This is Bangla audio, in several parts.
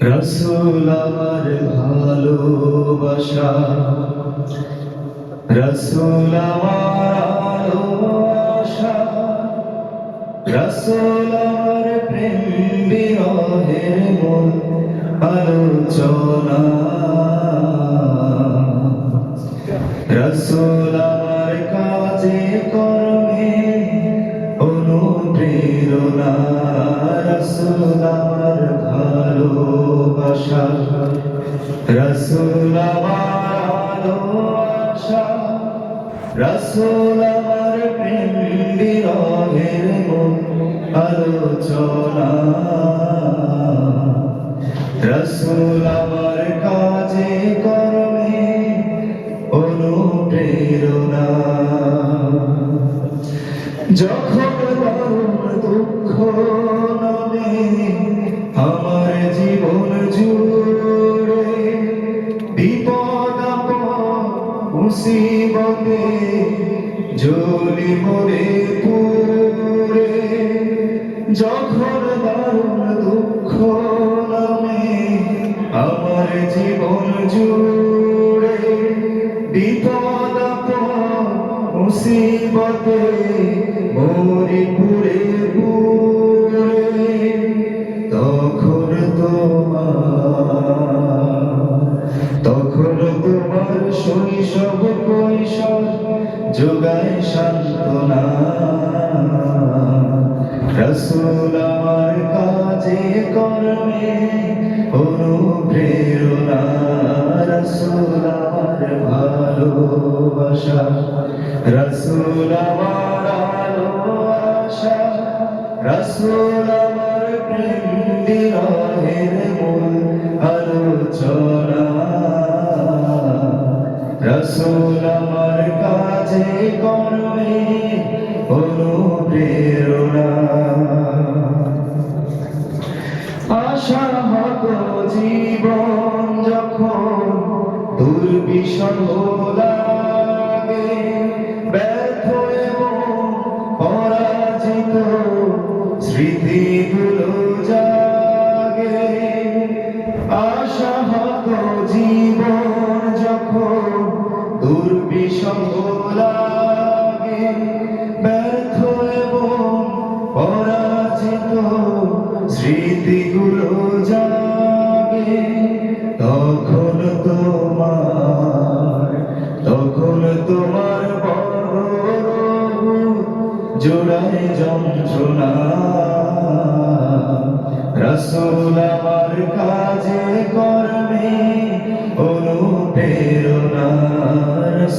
রসুল আমার ভালোবাসা রসুল আমার আলোবাসা রসুল আমার প্রেম বিরহের মূল আলোচনা। রসুল ভালোবাসা রসুল রসুল আলোচনা। রসুল কাজে কর্মে অনুপ্রেরণা। যখন জুড়ে বিপদ মুসিবতে জ্বলি মরে পুরে। যখন দারুণ দুঃখ নামে আমার জীবন জুড়ে। বিপদ মুসিবতে মরি পুরে যোগায় সান্ত্বনা। রসুল আমার কাজে, কর্মে অনুপ্রেরণা। রসুল আমার ভালোবাসা। রসুল আমার আলোবাসা রসুল আমার প্রেম মূল আলোচনা। রসুল আমার কাছে করবে অনুপ্রেরণা। আশা হত জীবন যখন দুর্বিষহ দুর্বিষহ লাগে ব্যর্থ এবং পরাজিত স্মৃতিগুলো জাগে, তখন তোমার তখন তোমার জোড়ায় যন্ত্রণা। রসুল আমার কাজে কর্মে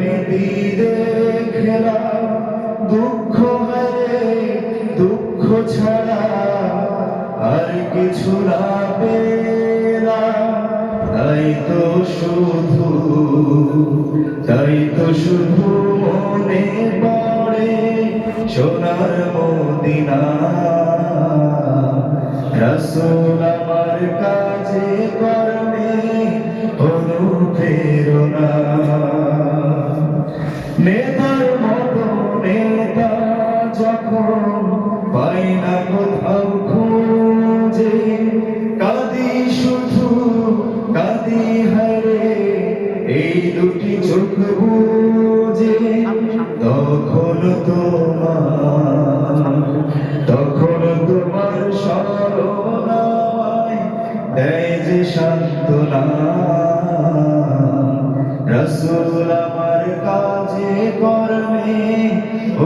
নীতি দেখলাম দুঃখ হারে দুঃখ ছাড়া আর কিছু না তাই তো শুধু, তাই তো শুধু মনে পড়ে সোনার মদিনা। রসুল আমার কাজে কর্মে অনুপ্রেরণা তখন তোমার স্মরণায় দেয় যে সান্ত্বনা। রসুল আমার কাজে কর্মে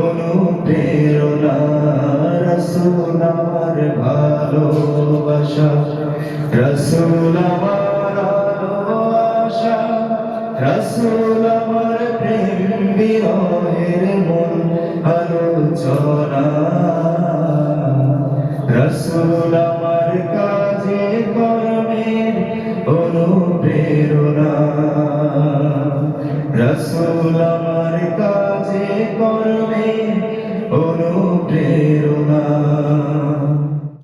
অনুপ্রেরণা। রসুল আমার ভালোবাসা। রসুল আমার ভালোবাসা রসুল আমার প্রেম বিরহের সোনা রসুল আমার কাজে কর্মের অনুপ্রেরণা রসুল আমার কাজে কর্মের অনুপ্রেরণা